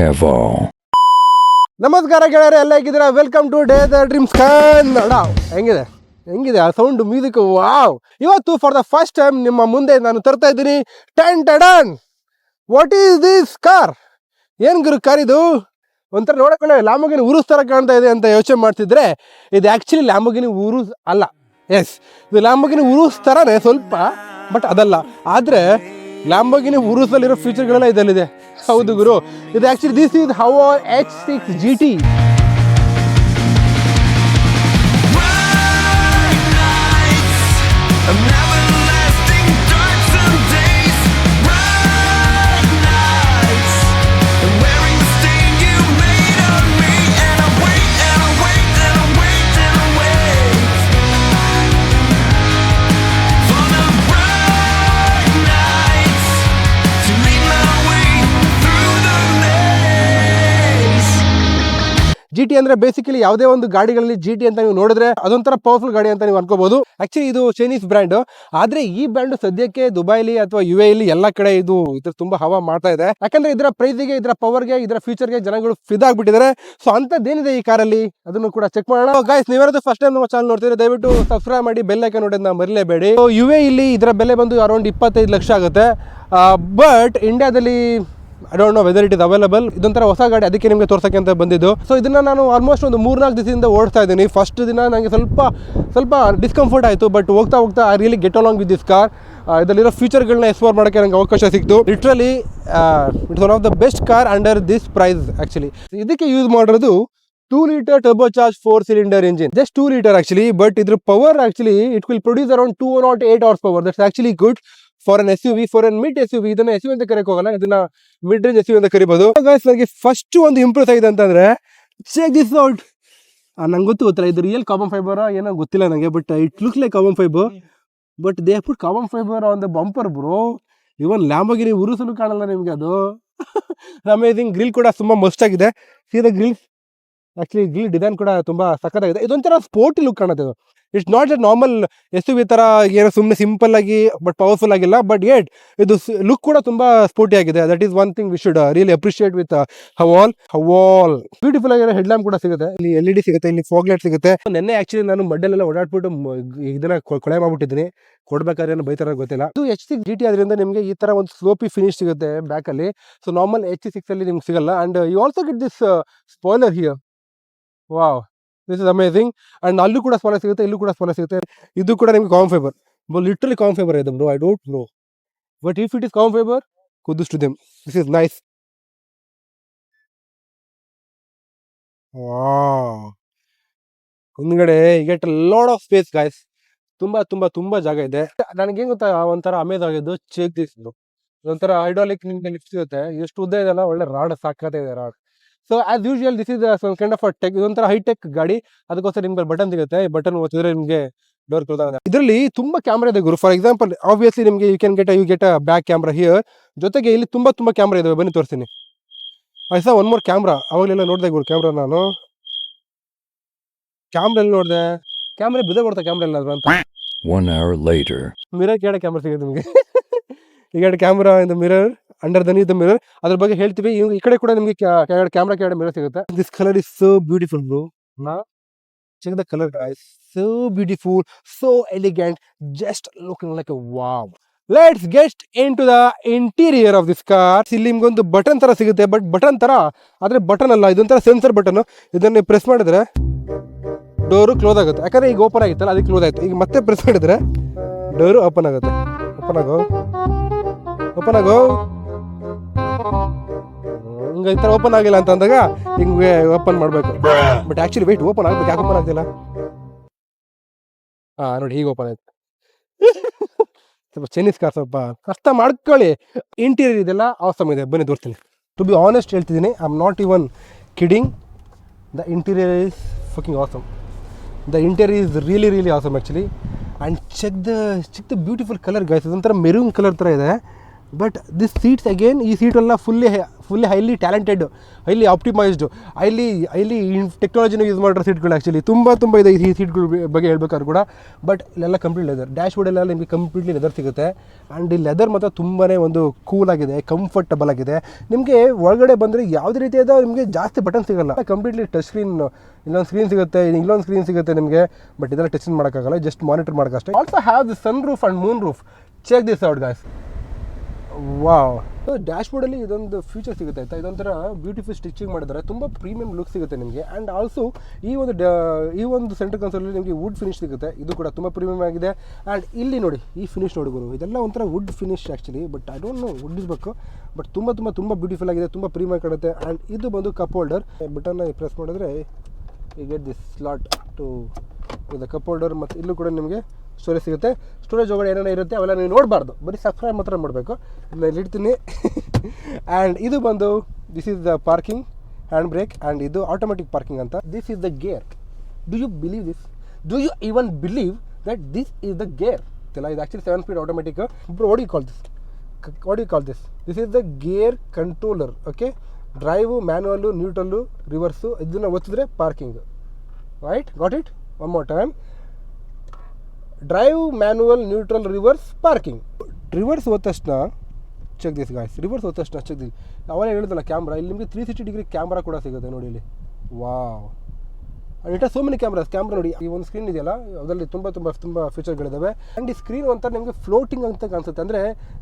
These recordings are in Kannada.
all. ನಮಸ್ಕಾರ ಗೆಳೆಯರೇ, ಎಲ್ಲ ಹೇಗಿದ್ದೀರಾ? Welcome today the dreams Kannada ಹೆಂಗಿದೆ? ಹೆಂಗಿದೆ? ಆ ಸೌಂಡ್ ಮ್ಯೂಸಿಕ್ ವಾವ್ ಇವತ್ತು ಫಾರ್ ದ ಫಸ್ಟ್ ಟೈಮ್ ನಿಮ್ಮ ಮುಂದೆ ನಾನು ತರ್ತಾ ಇದ್ದೀನಿ. ಟೆನ್ ಟಡನ್ ವಾಟ್ ಈಸ್ ದಿಸ್ ಕಾರ್ ಏನು ಗುರು ಕಾರ್ ಇದು? ಒಂಥರ ನೋಡಕ್ಕೆ ಲ್ಯಾಂಬೋಗಿನಿ ಉರುಸ್ ಥರ ಕಾಣ್ತಾ ಇದೆ ಅಂತ ಯೋಚನೆ ಮಾಡ್ತಿದ್ರೆ, ಇದು ಆ್ಯಕ್ಚುಲಿ ಲ್ಯಾಂಬೋಗಿನಿ ಉರುಸ್ ಅಲ್ಲ. ಎಸ್ ಇದು ಲ್ಯಾಂಬೋಗಿನಿ ಉರುಸ್ ಥರನೇ ಸ್ವಲ್ಪ ಬಟ್ ಅದಲ್ಲ. ಆದರೆ ಲ್ಯಾಂಬೋಗಿನಿ ಉರುಸಲ್ಲಿರೋ ಫೀಚರ್ಗಳೆಲ್ಲ ಇದರಲ್ಲಿದೆ. ಹೌದು ಗುರು. ಇದು actually this is how H six G T G T ಅಂದ್ರೆ ಬೇಸಿಕಲಿ ಯಾವುದೇ ಒಂದು ಗಾಡಿಗಳಲ್ಲಿ ಜಿ ಟಿ ಅಂತ ನೀವು ನೋಡಿದ್ರೆ ಅದೊಂಥರ ಪವರ್ಫುಲ್ ಗಾಡಿ ಅಂತ ನೀವು ಅನ್ಕೋಬಹುದು ಆಕ್ಚುಲಿ ಇದು ಚೈನೀಸ್ ಬ್ರ್ಯಾಂಡ್ ಆದ್ರೆ ಈ ಬ್ರ್ಯಾಂಡ್ ಸದ್ಯಕ್ಕೆ ದುಬೈಲಿ ಅಥವಾ ಯು ಎಲ್ಲಿ ಎಲ್ಲ ಕಡೆ ಇದು ಇದ್ರ ತುಂಬಾ ಹವಾ ಮಾಡ್ತಾ ಇದೆ. ಯಾಕಂದ್ರೆ ಇದರ ಪ್ರೈಸ್ಗೆ ಇದರ ಪವರ್ಗೆ ಇದರ ಫ್ಯೂಚರ್ಗೆ ಜನಗಳು ಫಿದಾಗ್ಬಿಟ್ಟಿದ್ದಾರೆ ಸೊ ಅಂತದ್ದೇನಿದೆ ಈ ಕಾರಲ್ಲಿ ಅದನ್ನು ಕೂಡ ಚೆಕ್ ಮಾಡೋಣ. ಗಾಯ್ಸ್ ನೀವೇನಾದ್ರು ಫಸ್ಟ್ ಟೈಮ್ ನಮ್ಮ ಚಾನಲ್ ನೋಡ್ತಿದ್ರೆ ದಯವಿಟ್ಟು ಸಬ್ಸ್ಕ್ರೈಬ್ ಮಾಡಿ ಬೆಲ್ ಐಕನ್ ನೋಡೋದನ್ನ ಮರಿಲೇಬೇಡಿ. ಯು ಎ ಇಲ್ಲಿ ಇದರ ಬೆಲೆ ಬಂದು ಅರೌಂಡ್ ಇಪ್ಪತ್ತೈದು ಲಕ್ಷ ಆಗುತ್ತೆ. ಬಟ್ ಇಂಡಿಯಾದಲ್ಲಿ I don't know whether it is available ಇದೊಂಥರ ಹೊಸ ಗಾಡಿ ಅದಕ್ಕೆ ನಿಮಗೆ ತೋರ್ಸೋಕ್ಕೆ ಅಂತ ಬಂದಿದ್ದು. ಸೊ ಇದನ್ನು ನಾನು ಆಲ್ಮೋಸ್ಟ್ ಒಂದು ಮೂರ್ನಾಲ್ಕು ದಿವಸದಿಂದ ಓಡ್ತಾ ಇದ್ದೀನಿ. ಫಸ್ಟ್ ದಿನ ನನಗೆ ಸ್ವಲ್ಪ ಸ್ವಲ್ಪ ಡಿಸ್ಕಂಫರ್ಟ್ ಆಯಿತು ಬಟ್ ಹೋಗ್ತಾ ಹೋಗ್ತಾ I really get along with this car ಇದರಲ್ಲಿರೋ ಫೀಚರ್ಗಳನ್ನ ಎಕ್ಸ್ಪ್ಲೋರ್ ಮಾಡೋಕ್ಕೆ ನನಗೆ ಅವಕಾಶ ಸಿಕ್ತು. Literally it's one of the best car under this price actually ಇದಕ್ಕೆ ಯೂಸ್ ಮಾಡಿರೋದು two litre turbo charge four cylinder engine just two litre actually but ಇದ್ರ power actually it will produce around two naught eight hours power that's actually good for N S U V for N mid S U V ಇದನ್ನ ಎಸ್ ಯು ಅಂತ ಕರೆಯಕ್ಕೆ ಹೋಗಲ್ಲ, ಇದನ್ನ ಮಿಡ್ ರೇಂಜ್ ಎಸ್ ಯು ಅಂತ ಕರಿಬಹುದು ನನಗೆ ಫಸ್ಟ್ ಒಂದು ಇಂಪ್ರೆಸ್ ಆಗಿದೆ ಅಂತಂದ್ರೆ ಚೆಕ್ ದಿಸ್ ಔಟ್ ನಂಗೆ ಗೊತ್ತು ಗೊತ್ತಿಲ್ಲ, ಇದು ರಿಯಲ್ ಕಾರ್ಬನ್ ಫೈಬರ್ ಏನೋ ಗೊತ್ತಿಲ್ಲ ನನಗೆ but it look like carbon fibre but they put carbon fibre on the bumper bro even Lamborghini ಉರುಸಲು ಕಾಣಲ್ಲ ನಿಮ್ಗೆ ಅದು. ಅಮೇಝಿಂಗ್ ಗ್ರಿಲ್ ಕೂಡ ತುಂಬಾ ಮಸ್ಟ್ ಆಗಿದೆ. ಸೀದಾ ಗ್ರಿಲ್ ಆಕ್ಚುಲಿ ಗ್ರಿಲ್ ಡಿಸೈನ್ ಕೂಡ ತುಂಬಾ ಸಖತ್ತಾಗಿದೆ. ಇದೊಂಥರ ಸ್ಪೋರ್ಟಿ ಲುಕ್ ಕಾಣುತ್ತೆ ಇದು. It's not a normal S U ಥರ ಏನೋ ಸುಮ್ಮನೆ ಸಿಂಪಲ್ ಆಗಿ ಬಟ್ ಪವರ್ಫುಲ್ ಆಗಿಲ್ಲ. ಬಟ್ ಏಟ್ ಇದು ಲುಕ್ ಕೂಡ ತುಂಬ ಸ್ಪೋರ್ಟಿ ಆಗಿದೆ. That is one thing we should really appreciate with Haval Haval beautiful ಆಗಿರೋ ಹೆಡ್ ಲ್ಯಾಂಪ್ ಕೂಡ ಸಿಗುತ್ತೆ. ಇಲ್ಲಿ ಎಲ್ ಇ ಡಿ ಸಿಗುತ್ತೆ, ಇಲ್ಲಿ ಫಾಗ್ ಲೈಟ್ ಸಿಗುತ್ತೆ. ನೆನ್ನೆ ಆಕ್ಚುಲಿ ನಾನು ಮಡ್ಡಲ್ಲೆಲ್ಲ ಓಡಾಡ್ಬಿಟ್ಟು ಇದನ್ನ ಕೊಳೆ ಮಾಡ್ಬಿಟ್ಟಿದ್ದೀನಿ. ಕೊಡ್ಬೇಕಾದ್ರೆ ಏನು ಬೈತಾರ ಗೊತ್ತಿಲ್ಲ. ಇದು ಎಚ್ ಸಿಕ್ಸ್ ಜಿ ಟಿ ಆದ್ರಿಂದ ನಿಮಗೆ ಈ ತರ ಒಂದು ಸ್ಲೋಪಿ ಫಿನಿಶ್ ಸಿಗುತ್ತೆ ಬ್ಯಾಕ್ ಅಲ್ಲಿ ಸೊ ನಾರ್ಮಲ್ ಎಚ್ ಸಿಕ್ಸ್ ಅಲ್ಲಿ ನಿಮ್ಗೆ ಸಿಗಲ್ಲ. And you also get this spoiler here wow this is amazing and ಅಲ್ಲೂ ಕೂಡ ಸ್ಪಾಯ್ಲರ್ ಸಿಗುತ್ತೆ, ಇಲ್ಲೂ ಕೂಡ ಸ್ಪಾಯ್ಲರ್ ಸಿಗುತ್ತೆ. ಇದು ಕೂಡ ನಿಮ್ಗೆ comb fibre literally comb fibre ಇದೆ bro I don't know but if it is comb fibre kudos to them this is nice wow ಹಿಂದ್ಗಡೆ get load of space guys ತುಂಬಾ ತುಂಬಾ ತುಂಬಾ ಜಾಗ ಇದೆ. ನನಗೇನ್ ಗೊತ್ತಾ ಒಂಥರ ಅಮೇಜ್ ಆಗಿದ್ದು ಚೇಕ್ ದಿಸ್ ಒಂಥರ ಐಡಾಲಿಕ್ ನಿಮ್ಗೆ ಲಿಫ್ಟ್ ಸಿಗುತ್ತೆ. ಎಷ್ಟು ಉದ್ದ ಇದೆಲ್ಲ ಒಳ್ಳೆ ರಾಡ್ ಸಾಕತ್ತೆ ಇದೆ rod. So as usual this is kind of tech ಇದೊಂಥರ ಹೈಟೆಕ್ ಗಾಡಿ. ಅದಕ್ಕೋಸ್ಕರ ನಿಮ್ಗೆ ಬಟನ್ ಸಿಗುತ್ತೆ. ಈ ಬಟನ್ ಒತ್ತಿದ್ರೆ ನಿಮಗೆ ಡೋರ್ ಕ್ಲೋಸ್ ಆಗುತ್ತೆ. ಇದರಲ್ಲಿ ತುಂಬಾ ಕ್ಯಾಮ್ರಾ ಇದೆ ಗುರು. ಫಾರ್ ಎಕ್ಸಾಂಪಲ್ ಆಬ್ವಿಯಸ್ಲಿ ನಿಮಗೆ you can get you get a back camera here ಜೊತೆಗೆ ಇಲ್ಲಿ ತುಂಬಾ ತುಂಬಾ ಕ್ಯಾಮ್ರಾ ಇದಾವೆ ಬನ್ನಿ ತೋರಿಸ್ತೀನಿ. I saw one more camera ಅವಾಗಲೆಲ್ಲ ನೋಡಿದೆ ಗುರು ಕ್ಯಾಮ್ರಾ ನಾನು. ಕ್ಯಾಮ್ರಾ ಎಲ್ಲಿ ನೋಡಿದೆ? ಕ್ಯಾಮ್ರಾ ಬಿದ್ದ ಕೊಡ್ತಾ ಕ್ಯಾಮ್ರಾ ಎಲ್ಲಾದ್ರು ಅಂತ. ಒನ್ ಅವರ್ ಲೈಟರ್ ಮಿರರ್ ಕೇಳ ಕ್ಯಾಮ್ರಾ ಸಿಗುತ್ತೆ ನಿಮಗೆ. ಈಗ ಕ್ಯಾಮ್ರಾ ಇಂದ ಮಿರರ್ ಅಂಡರ್ ದನಿ ದ ಮಿರರ್ ಅದ್ರ ಬಗ್ಗೆ ಹೇಳ್ತೀವಿ. ಇವ್- ಈ ಕಡೆ ಕೂಡ ನಿಮಗೆ ಕ್ಯಾಮ್ರಾ ಕೆಳಗಡೆ ಮಿರರ್ ಸಿಗುತ್ತೆ. This colour is so beautiful bro ನಾ? Check the colour so beautiful so elegant just looking like a wow let's get into the interior of this car ಇಲ್ಲಿ ನಿಮ್ಗೊಂದು ಬಟನ್ ತರ ಸಿಗುತ್ತೆ ಬಟ್ ಬಟನ್ ತರ ಆದ್ರೆ ಬಟನ್ ಅಲ್ಲ ಇದೊಂಥರ ಸೆನ್ಸರ್ ಬಟನ್ ಇದನ್ನ ಪ್ರೆಸ್ ಮಾಡಿದ್ರೆ ಡೋರು ಕ್ಲೋಸ್ ಆಗುತ್ತೆ. ಯಾಕಂದ್ರೆ ಈಗ ಓಪನ್ ಆಗಿತ್ತಲ್ಲ ಅದಕ್ಕೆ ಕ್ಲೋಸ್ ಆಯ್ತು. ಈಗ ಮತ್ತೆ ಪ್ರೆಸ್ ಮಾಡಿದ್ರೆ ಡೋರು ಓಪನ್ ಆಗುತ್ತೆ. ಓಪನ್ ಆಗೋ? ಓಪನ್ ಆಗೋ? ಹಿಂಗ ಈ ಥರ ಓಪನ್ ಆಗಿಲ್ಲ ಅಂತ ಅಂದಾಗ ಹಿಂಗೆ ಓಪನ್ ಮಾಡಬೇಕು. ಬಟ್ ಆಕ್ಚುಲಿ ವೆಯ್ಟ್ ಓಪನ್ ಆಗ್ಬೇಕು ಯಾಕೆ ಓಪನ್ ಆಗ್ತಿಲ್ಲ? ಹಾಂ ನೋಡಿ ಹೀಗೆ ಓಪನ್ ಆಯ್ತು. ಸ್ವಲ್ಪ ಚೈನೀಸ್ ಕಾರ್ ಸ್ವಲ್ಪ ಕಷ್ಟ ಮಾಡ್ಕೊಳ್ಳಿ. ಇಂಟೀರಿಯರ್ ಇದೆಲ್ಲ ಅವಸಮ್ ಇದೆ. ಬನ್ನಿ ತೋರಿಸ್ತೀನಿ. ಟು ಬಿ ಆನೆಸ್ಟ್ ಹೇಳ್ತಿದ್ದೀನಿ I am not even kidding the interior is fucking awesome the interior is really really awesome actually and check the check the beautiful colour guys ಅದೊಂಥರ ಮೆರೂನ್ ಕಲರ್ ಥರ ಇದೆ. ಬಟ್ ದಿಸ್ ಸೀಟ್ಸ್ ಅಗೇನ್ ಈ ಸೀಟೆಲ್ಲ fully fully highly talented highly optimised highly highly ಟೆಕ್ನಾಲಜಿನ use ಮಾಡಿರೋ ಸೀಟ್ಗಳು ಆ್ಯಕ್ಚುಲಿ ತುಂಬ ತುಂಬ ಇದೆ ಈ ಸೀಟ್ಗಳ ಬಗ್ಗೆ ಹೇಳ್ಬೇಕಾದ್ರು ಕೂಡ. ಬಟ್ ಇಲ್ಲೆಲ್ಲ ಕಂಪ್ಲೀಟ್ ಲೆದರ್ ಡ್ಯಾಶ್ ಬೋರ್ಡೆಲ್ಲ ನಿಮಗೆ ಕಂಪ್ಲೀಟ್ಲಿ ಲೆದರ್ ಸಿಗುತ್ತೆ. ಆ್ಯಂಡ್ ಈ ಲೆದರ್ ಮಾತ್ರ ತುಂಬಾ ಒಂದು ಕೂಲ್ ಆಗಿದೆ ಕಂಫರ್ಟಬಲ್ ಆಗಿದೆ. ನಿಮಗೆ ಒಳಗಡೆ ಬಂದರೆ ಯಾವುದೇ ರೀತಿಯಾದ ನಿಮಗೆ ಜಾಸ್ತಿ ಬಟನ್ ಸಿಗಲ್ಲ. ಕಂಪ್ಲೀಟ್ಲಿ ಟಚ್ ಸ್ಕ್ರೀನ್ ಇಲ್ಲೊಂದು ಸ್ಕ್ರೀನ್ ಸಿಗುತ್ತೆ, ಇಲ್ಲೊಂದು ಸ್ಕ್ರೀನ್ ಸಿಗುತ್ತೆ ನಿಮಗೆ. ಬಟ್ ಇದೆಲ್ಲ ಟಚ್ ಮಾಡೋಕ್ಕಾಗಲ್ಲ just monitor ಮಾಡೋಕ್ಕಷ್ಟೇ also have the sunroof and moon roof check this out guys wow. Dash ಬೋರ್ಡಲ್ಲಿ ಇದೊಂದು ಫ್ಯೂಚರ್ ಸಿಗುತ್ತೆ ಆಯ್ತಾ? ಇದೊಂಥರ ಬ್ಯೂಟಿಫುಲ್ ಸ್ಟಿಚಿಂಗ್ ಮಾಡಿದ್ರೆ ತುಂಬ ಪ್ರೀಮಿಯಂ ಲುಕ್ ಸಿಗುತ್ತೆ ನಿಮಗೆ. ಆ್ಯಂಡ್ ಆಲ್ಸೋ ಈ ಒಂದು ಈ ಒಂದು ಸೆಂಟರ್ ಕನ್ಸೋಲಲ್ಲಿ ನಿಮಗೆ ವುಡ್ ಫಿನಿಶ್ ಸಿಗುತ್ತೆ. ಇದು ಕೂಡ ತುಂಬ ಪ್ರೀಮಿಯಂ ಆಗಿದೆ. ಆ್ಯಂಡ್ ಇಲ್ಲಿ ನೋಡಿ, ಈ ಫಿನಿಶ್ ನೋಡಿ ಇದೆಲ್ಲ ಒಂಥರ wood finish actually but I don't know wood ಇರಬೇಕು ಬಟ್ ತುಂಬ ತುಂಬ ತುಂಬ ಬ್ಯೂಟಿಫುಲ್ ಆಗಿದೆ. ತುಂಬ ಪ್ರೀಮಿಯಂ ಕಾಣುತ್ತೆ. ಆ್ಯಂಡ್ ಇದು ಬಂದು ಕಪ್ ಹೋಲ್ಡರ್ ಬಟನ್ನ ಪ್ರೆಸ್ ಮಾಡಿದ್ರೆ you get this slot to ಇದು ಕಪ್ ಹೋಲ್ಡರ್ ಮತ್ತು ಇಲ್ಲೂ ಕೂಡ ನಿಮಗೆ ಸ್ಟೋರೇಜ್ ಸಿಗುತ್ತೆ. ಸ್ಟೋರೇಜ್ ಒಳಗಡೆ ಏನೇನೋ ಇರುತ್ತೆ, ಅವೆಲ್ಲ ನೀವು ನೋಡಬಾರ್ದು. ಬರೀ ಸಬ್ಸ್ಕ್ರೈಬ್ ಮಾತ್ರ ಮಾಡಬೇಕು. ನಾನು ಆ್ಯಂಡ್ ಇದು ಬಂದು this is the parking hand brake and ಇದು ಆಟೋಮೆಟಿಕ್ ಪಾರ್ಕಿಂಗ್ ಅಂತ. This is the gear do you believe this do you even believe that this is the gear ಇಲ್ಲ ಇದು ಆ್ಯಕ್ಚುಲಿ ಸೆವೆನ್ ಸ್ಪೀಡ್ ಆಟೋಮೆಟಿಕ್ ಓಡಿ call this you call this this is the gear controller okay drive manual neutral reverse ಇದನ್ನು ಒತ್ತಿದ್ರೆ parking right got it one more time drive manual neutral reverse parking. Reverse ಹೋದ ತಕ್ಷಣ ಚೆಕ್ ದಿಸ್ ಗಾಯ್ಸ್ ರಿವರ್ಸ್ ಹೋದ ತಕ್ಷಣ ಚೆಕ್ ದಿಸ್ ಅವನೇ ಹೇಳಿದಲ್ಲ ಕ್ಯಾಮ್ರಾ ಇಲ್ಲಿ ನಿಮಗೆ ತ್ರೀ ಸಿಕ್ಸ್ಟಿ ಡಿಗ್ರಿ ಕ್ಯಾಮ್ರಾ ಕೂಡ ಸಿಗುತ್ತೆ ನೋಡಿ ಇಲ್ಲಿ. Wow it so many cameras camera ನೋಡಿ. ಈ ಒಂದು ಸ್ಕ್ರೀನ್ ಇದೆಯಲ್ಲ, ಅದರಲ್ಲಿ ತುಂಬ ತುಂಬ ತುಂಬ ಫೀಚರ್ಗಳಿದ್ದಾವೆ ಆ್ಯಂಡ್ ಈ ಸ್ಕ್ರೀನ್ ಒಂಥರ ನಿಮಗೆ ಫ್ಲೋಟಿಂಗ್ ಅಂತ ಕಾಣಿಸುತ್ತೆ. ಅಂದರೆ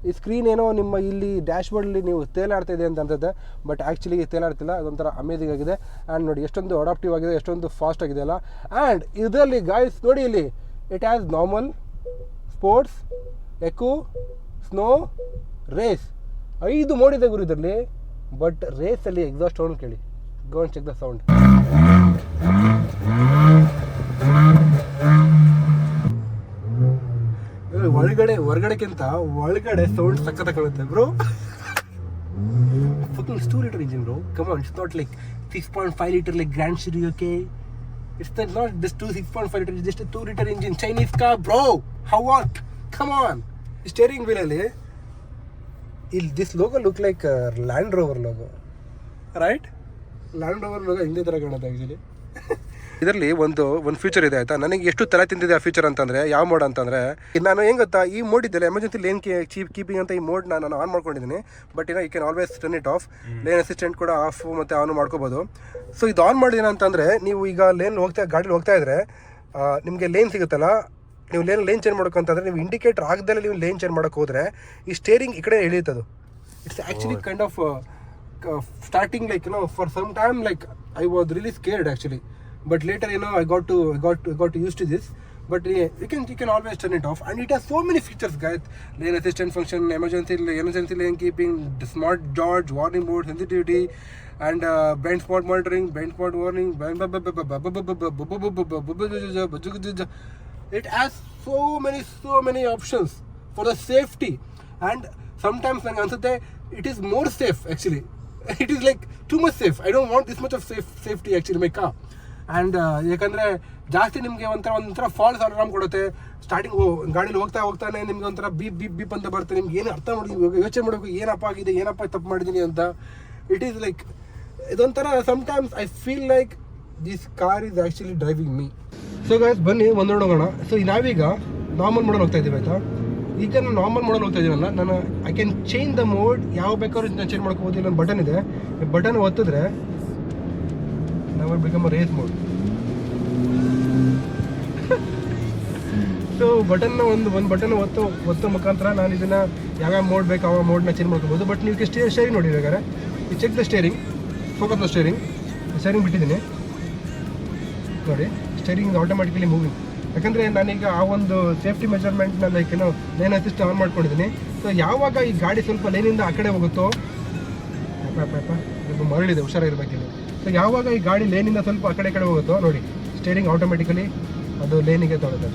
ಈ ಸ್ಕ್ರೀನ್ ಏನೋ ನಿಮ್ಮ ಇಲ್ಲಿ ಡ್ಯಾಶ್ ಬೋರ್ಡಲ್ಲಿ ನೀವು ತೇಲಾಡ್ತಾ ಇದೆ ಅಂತ ಅನ್ಸುತ್ತೆ. ಬಟ್ ಆ್ಯಕ್ಚುಲಿ ತೇಲಾಡ್ತಿಲ್ಲ, ಅದೊಂಥರ ಅಮೇಜಿಂಗ್ ಆಗಿದೆ. ಆ್ಯಂಡ್ ನೋಡಿ, ಎಷ್ಟೊಂದು ಅಡಾಪ್ಟಿವ್ ಆಗಿದೆ, ಎಷ್ಟೊಂದು ಫಾಸ್ಟ್ ಆಗಿದೆ ಅಲ್ಲ. ಆ್ಯಂಡ್ ಇದರಲ್ಲಿ ಗಾಯ್ಸ್ ನೋಡಿ ಇಲ್ಲಿ it as normal sports eco snow race ಐದು ಮೋಡ್ ಇದೆ ಗುರು ಇದರಲ್ಲಿ ಬಟ್ ರೇಸಲ್ಲಿ ಎಕ್ಸಾಸ್ಟ್ ಸೌಂಡ್ ಕೇಳಿ. ಗೋನ್ ಚೆಕ್ ದ ಸೌಂಡ್ ಒಳಗಡೆ, ಹೊರಗಡೆಕ್ಕಿಂತ ಒಳಗಡೆ ಸೌಂಡ್ ಸಖತ್ ಕಾಣುತ್ತೆ bro fucking 2 liter engine bro. Come on, it's not like 6.5 liter like grand cherokee okay it's the, not this 2 6.5 liter it's just a 2 liter engine chinese car bro how what come on steering wheel ಅಲ್ಲಿ ಇಲ್ಲಿ this logo look like Land Rover logo right Land Rover logo ಹಿಂದೆ ಥರ ಕಾಣುತ್ತೆ ಆ್ಯಕ್ಚುಲಿ ಇದರಲ್ಲಿ ಒಂದು ಒಂದು ಫ್ಯೂಚರ್ ಇದೆ ಆಯ್ತಾ? ನನಗೆ ಎಷ್ಟು ತಲೆ ತಿಂದಿದೆ ಆ ಫ್ಯೂಚರ್ ಅಂತಂದ್ರೆ ಯಾವ ಮೋಡ್ ಅಂತಂದ್ರೆ ನಾನು ಹೆಂಗ ಗೊತ್ತಾ ಈ ಮೋಡ್ ಇದೆಯಲ್ಲ ಎಮರ್ಜೆನ್ಸಿ ಲೇನ್ ಚೀಪ್ ಕೀಪಿಂಗ್ ಅಂತ ಈ ಮೋಡ್ ನಾನು ಆನ್ ಮಾಡ್ಕೊಂಡಿದ್ದೀನಿ. ಬಟ್ ಏನೋ you can always turn it off lane assistant ಕೂಡ ಆಫ್ ಮತ್ತೆ ಆನ್ ಮಾಡ್ಕೋಬೋದು. ಸೊ ಇದು ಆನ್ ಮಾಡಿದಿನ ಅಂತಂದ್ರೆ ನೀವು ಈಗ ಲೇನ್ ಹೋಗ್ತಾ ಗಾಡೀಲಿ ಹೋಗ್ತಾ ಇದ್ರೆ ನಿಮಗೆ ಲೇನ್ ಸಿಗುತ್ತಲ್ಲ ನೀವು ಲೇನ್ ಲೇನ್ ಚೇಂಜ್ ಮಾಡ್ಬೇಕಂತಂದ್ರೆ ನೀವು ಇಂಡಿಕೇಟರ್ ಆಗದಲ್ಲೇ ನೀವು ಲೇನ್ ಚೇಂಜ್ ಮಾಡೋಕೆ ಹೋದ್ರೆ ಈ ಸ್ಟೇರಿಂಗ್ ಈ ಕಡೆ ಎಳೆಯುತ್ತದು it's actually kind of starting like no for some time like I was really scared actually but later you know i got to got got used to this but yeah, you can you can always turn it off and it has so many features guys lane assistant function emergency emergency lane keeping smart george warning mode, sensitivity and uh, blind spot monitoring blind spot warning it has so many so many options for the safety and sometimes when answer it is more safe actually it is like too much safe i don't want this much of safe safety actually in my car and ಯಾಕಂದರೆ ಜಾಸ್ತಿ ನಿಮಗೆ ಒಂಥರ ಒಂಥರ ಫಾಲ್ಸ್ ಅಲಾರಾಮ್ ಕೊಡುತ್ತೆ. ಸ್ಟಾರ್ಟಿಂಗ್ ಗಾಡೀಲಿ ಹೋಗ್ತಾ ಹೋಗ್ತಾನೆ ನಿಮ್ಗೆ ಒಂಥರ ಬೀಪ್, ಬಿಪ್ ಬಿಪ್ ಅಂತ ಬರುತ್ತೆ. ನಿಮ್ಗೆ ಏನು ಅರ್ಥ ಮಾಡಿ ಯೋಚನೆ ಮಾಡಬೇಕು, ಏನಪ್ಪ ಆಗಿದೆ, ಏನಪ್ಪ ತಪ್ಪು ಮಾಡಿದ್ದೀನಿ ಅಂತ. ಇಟ್ ಈಸ್ ಲೈಕ್ ಇದೊಂಥರ sometimes I feel like this car is actually driving me so guys ಬನ್ನಿ ಒಂದು ನೋಡೋಣ. ಸೊ ನಾವೀಗ ನಾರ್ಮಲ್ ಮೋಡಲ್ ಹೋಗ್ತಾ ಇದ್ದೀವಿ, ಆಯ್ತಾ? ಈಗ ನಾನು ನಾರ್ಮಲ್ ಮೋಡಲ್ ಹೋಗ್ತಾ ಇದ್ದೀನಲ್ಲ ನಾನು I can change the mode ಯಾವ ಬೇಕಾದ್ರೂ ಚೇಂಜ್ ಮಾಡ್ಕೋಬೋದು. ಇಲ್ಲೊಂದು ಬಟನ್ ಇದೆ. ಬಟನ್ ಒತ್ತಿದ್ರೆ ನಾವು ಬಿಕಮ್ race ಮೋಡ್ ಸೊ ಬಟನ್ನ ಒಂದು ಒಂದು ಬಟನ್ ಒತ್ತು ಒತ್ತೋ ಮುಖಾಂತರ ನಾನು ಇದನ್ನು ಯಾವ್ಯಾವ ಮೋಡ್ ಬೇಕು, ಆ ಮೋಡ್ನ ಚೇಂಜ್ ಮಾಡ್ಕೋಬೋದು ಬಟ್ ನೀವು ಸ್ಟೇ ಸ್ಟೇರಿಂಗ್ ನೋಡಿ ಬೇಕಾದ್ರೆ ಈ check the steering focus the steering steering ಬಿಟ್ಟಿದ್ದೀನಿ. ನೋಡಿ ಸ್ಟೇರಿಂಗ್ ಆಟೋಮೆಟಿಕಲಿ ಮೂವಿಂಗ್ ಯಾಕಂದರೆ ನಾನೀಗ ಆ ಒಂದು ಸೇಫ್ಟಿ ಮೆಜರ್ಮೆಂಟ್ನ ಲೈಕ್ ಏನೋ ಲೈನ್ ಅಸಿಸ್ಟ್ ಆನ್ ಮಾಡ್ಕೊಂಡಿದ್ದೀನಿ. ಸೊ ಯಾವಾಗ ಈ ಗಾಡಿ ಸ್ವಲ್ಪ ಲೈನಿಂದ ಆ ಕಡೆ ಹೋಗುತ್ತೋ, ಅಪ್ಪ ಅಪ್ಪ ಅಪ್ಪ ಮರಳಿದೆ ಹುಷಾರಾಗಿರ್ಬೇಕಿದೆ ಸೊ ಯಾವಾಗ ಈ ಗಾಡಿ ಲೇನಿಂದ ಸ್ವಲ್ಪ ಆ ಕಡೆ ಕಡೆ ಹೋಗುತ್ತೋ ನೋಡಿ ಸ್ಟೇರಿಂಗ್ ಆಟೋಮೆಟಿಕಲಿ ಅದು ಲೇನಿಗೆ ತೊಗೊಳುತ್ತೆ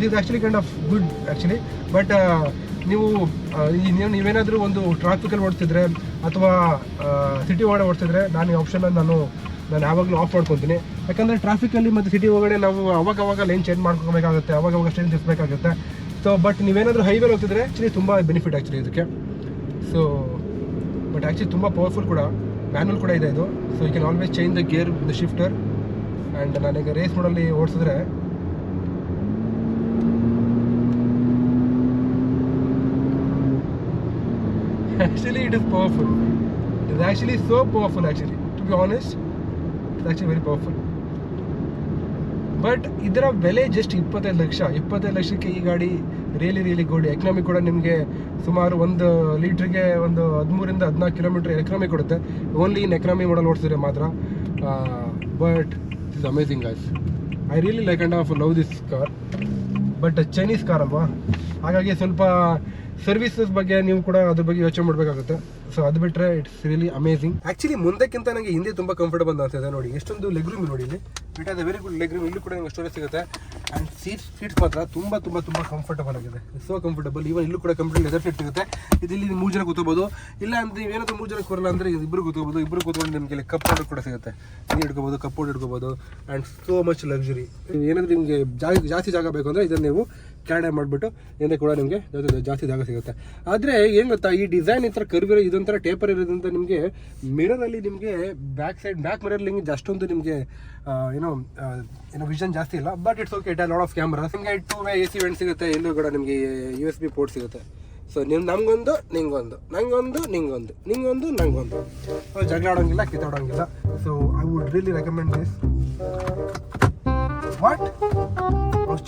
this actually kind of good actually but ನೀವು ನೀವೇನಾದರೂ ಒಂದು ಟ್ರಾಫಿಕಲ್ಲಿ ಓಡಿಸಿದ್ರೆ ಅಥವಾ ಸಿಟಿ ಒಳಗಡೆ ಓಡಿಸಿದ್ರೆ ನಾನು ಈ ಆಪ್ಷನನ್ನು ನಾನು ನಾನು ಯಾವಾಗಲೂ ಆಫ್ ಮಾಡ್ಕೊತೀನಿ. ಯಾಕಂದರೆ ಟ್ರಾಫಿಕಲ್ಲಿ ಮತ್ತು ಸಿಟಿ ಒಳಗಡೆ ನಾವು ಅವಾಗ ಅವಾಗ ಲೈನ್ ಚೇಂಜ್ ಮಾಡ್ಕೊಬೇಕಾಗುತ್ತೆ ಅವಾಗ ಅವಾಗ ಸ್ಟೇನ್ ತಿರ್ಸ್ಬೇಕಾಗುತ್ತೆ ಸೊ ಬಟ್ ನೀವೇನಾದರೂ ಹೈವೇಲಿ ಹೋಗ್ತಿದ್ರೆ ಆ್ಯಕ್ಚುಲಿ ತುಂಬ ಬೆನಿಫಿಟ್ ಆ್ಯಕ್ಚುಲಿ ಇದಕ್ಕೆ. ಸೊ ಬಟ್ ಆ್ಯಕ್ಚುಲಿ ತುಂಬ ಪವರ್ಫುಲ್ ಕೂಡ. ಮ್ಯಾನುವಲ್ ಕೂಡ ಇದೆ ಇದು. So you can always change the gear the shifter and ನಾನೀಗ race ಮೋಡಲ್ಲಿ ಓಡಿಸಿದ್ರೆ actually it is powerful it is actually so powerful actually to be honest it's actually very powerful but ಇದರ ಬೆಲೆ ಜಸ್ಟ್ ಇಪ್ಪತ್ತೈದು ಲಕ್ಷ. ಇಪ್ಪತ್ತೈದು ಲಕ್ಷಕ್ಕೆ ಈ ಗಾಡಿ ರಿಯಲಿ ರಿಯಲಿ ಗುಡ್ ಎಕನಾಮಿ ಕೂಡ ನಿಮಗೆ ಸುಮಾರು ಒಂದು ಲೀಟ್ರಿಗೆ ಒಂದು ಹದಿಮೂರಿಂದ ಹದಿನಾಲ್ಕು ಕಿಲೋಮೀಟ್ರ್ ಎಕನಾಮಿ ಕೊಡುತ್ತೆ. ಓನ್ಲಿ ಇನ್ ಎಕನಾಮಿ ಮಾಡಲ್ ಓಡಿಸಿದ್ರೆ ಮಾತ್ರ. But is amazing guys I really like and of love this car but Chinese car ಅಲ್ವಾ? ಹಾಗಾಗಿ ಸ್ವಲ್ಪ ಸರ್ವಿಸಸ್ ಬಗ್ಗೆ ನೀವು ಕೂಡ ಅದ್ರ ಬಗ್ಗೆ ಯೋಚನೆ ಮಾಡಬೇಕಾಗುತ್ತೆ. ಸೊ ಅದು ಬಿಟ್ಟರೆ ಇಟ್ಸ್ ರಿಯಲಿ ಅಮೇಸಿಂಗ್ ಆಕ್ಚುಲಿ ಮುಂದಕ್ಕಿಂತ ನನಗೆ ಹಿಂದೆ ತುಂಬ ಕಂಫರ್ಟಬಲ್ ಅನ್ಸುತ್ತೆ ನೋಡಿ. ಎಷ್ಟೊಂದು ಲೆಗ್ ರೂಮ್ ನೋಡಿ ಇಲ್ಲಿ. ಇಟ್ ಅದ ವೆರಿ ಗುಡ್ ಲೆಗ್ ರೂಮ್ ಇಲ್ಲಿ ಕೂಡ ನಿಮಗೆ ಸ್ಟೋರೇಜ್ ಸಿಗುತ್ತೆ. ಆ್ಯಂಡ್ ಸೀಟ್ ಸೀಟ್ಸ್ ಮಾತ್ರ ತುಂಬ ತುಂಬ ತುಂಬ ಕಂಫರ್ಟಬಲ್ ಆಗಿದೆ. ಸೋ ಕಂಫರ್ಟಬಲ್ ಇವನ್ ಇಲ್ಲೂ ಕೂಡ ಕಂಪ್ಲೀಟ್ ಲೆದರ್ ಸೀಟ್ ಸಿಗುತ್ತೆ. ಇದು ಇಲ್ಲಿ ಮೂರು ಜನ ಕೂತ್ಕೋಬೋದು. ಇಲ್ಲ ಅಂದ್ರೆ ನೀವು ಏನಾದರೂ ಮೂರು ಜನ ಕೂರಲ್ಲ ಅಂದರೆ ಇಬ್ಬರು ಕೂತ್ಕೋಬೋದು. ಇಬ್ಬರು ಕೂತ್ಕೊಂಡು ನಿಮಗೆ ಕಪ್ ಆರ್ಡರ್ ಕೂಡ ಸಿಗುತ್ತೆ. ನೀರು ಇಟ್ಕೋಬೋದು ಕಪ್ ಇಟ್ಕೋಬೋದು. ಆ್ಯಂಡ್ ಸೋ ಮಚ್ ಲಕ್ಸುರಿ ಏನಾದರೂ ನಿಮಗೆ ಜಾಗ, ಜಾಸ್ತಿ ಜಾಗ ಬೇಕು ಅಂದರೆ ಇದನ್ನು ನೀವು ಕ್ಯಾಡೆ ಮಾಡಿಬಿಟ್ಟು ಹಿಂದೆ ಕೂಡ ನಿಮಗೆ ಜಾಸ್ತಿ ಜಾಗ ಸಿಗುತ್ತೆ. ಆದರೆ ಏನು ಗೊತ್ತಾ, ಈ ಡಿಸೈನ್ ಈ ಥರ ಕರ್ವಿರೋ ಇದೊಂಥರ ಟೇಪರ್ ಇರೋದ್ರಿಂದ ನಿಮಗೆ ಮಿರರಲ್ಲಿ ನಿಮಗೆ ಬ್ಯಾಕ್ ಸೈಡ್ ಬ್ಯಾಕ್ ಮಿರರ್ಲಿ ಅಷ್ಟೊಂದು ನಿಮಗೆ ಏನೋ ಏನೋ ವಿಷನ್ ಜಾಸ್ತಿ ಇಲ್ಲ. But it's okay it lot of camera ನಿಮಗೆ two way A C vent ಸಿಗುತ್ತೆ, ಎಲ್ಲೂ ಕೂಡ ನಿಮಗೆ ಯು ಎಸ್ ಬಿ ಪೋರ್ಟ್ ಸಿಗುತ್ತೆ. ಸೊ ನೀವು ನಮಗೊಂದು, ನಿಂಗೊಂದು. ನಂಗೊಂದು, ನಿಂಗೊಂದು. ನಿಂಗೊಂದು, ನಂಗೊಂದು. ಸೊ ಜಗಳ ಆಡೋಂಗಿಲ್ಲ, ಕಿತ್ತಾಡೋಂಗಿಲ್ಲ. So I would really recommend this what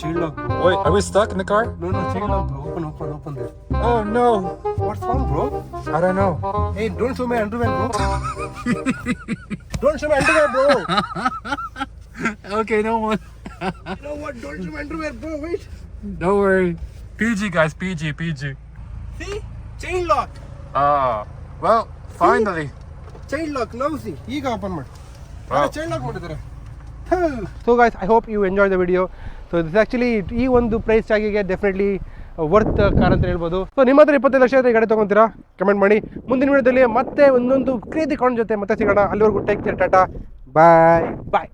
Child lock Wait, are we stuck in the car? No, no, check it out, bro. Open, open, open there. Oh no, What's wrong, bro? I don't know. Hey, don't show my underwear, bro. don't show my underwear, bro. Okay, no one. You know what? Don't show my underwear, bro. Wait. Don't worry. PG guys, PG, PG. See? Chain lock. Ah, well, finally. Chain lock. Now see. ಈಗ ಓಪನ್ ಮಾಡಿ Wow. ಚೈನ್ ಲಾಕ್ ಮಾಡಿದ್ದಾರೆ so guys I hope you enjoy the video So it's actually ಈ ಒಂದು ಪ್ರೈಸ್ ಟ್ಯಾಗಿಗೆ ಡೆಫಿನೆಟ್ಲಿ ವರ್ತ್ ಕಾರ್ ಅಂತ ಹೇಳ್ಬೋದು. ಸೊ ನಿಮ್ಮ ಹತ್ರ ಇಪ್ಪತ್ತೈದು ಲಕ್ಷ ಇದ್ರೆ ಗಾಡಿ ತೊಗೊಂತೀರಾ? ಕಮೆಂಟ್ ಮಾಡಿ. ಮುಂದಿನ ವಿಡಿಯೋದಲ್ಲಿ ಮತ್ತೆ ಒಂದೊಂದು ಕ್ರೀತಿ ಕಾಣ್ ಜೊತೆ ಮತ್ತೆ ಸಿಗೋಣ. ಅಲ್ಲಿವರೆಗೂ take care tata bye bye.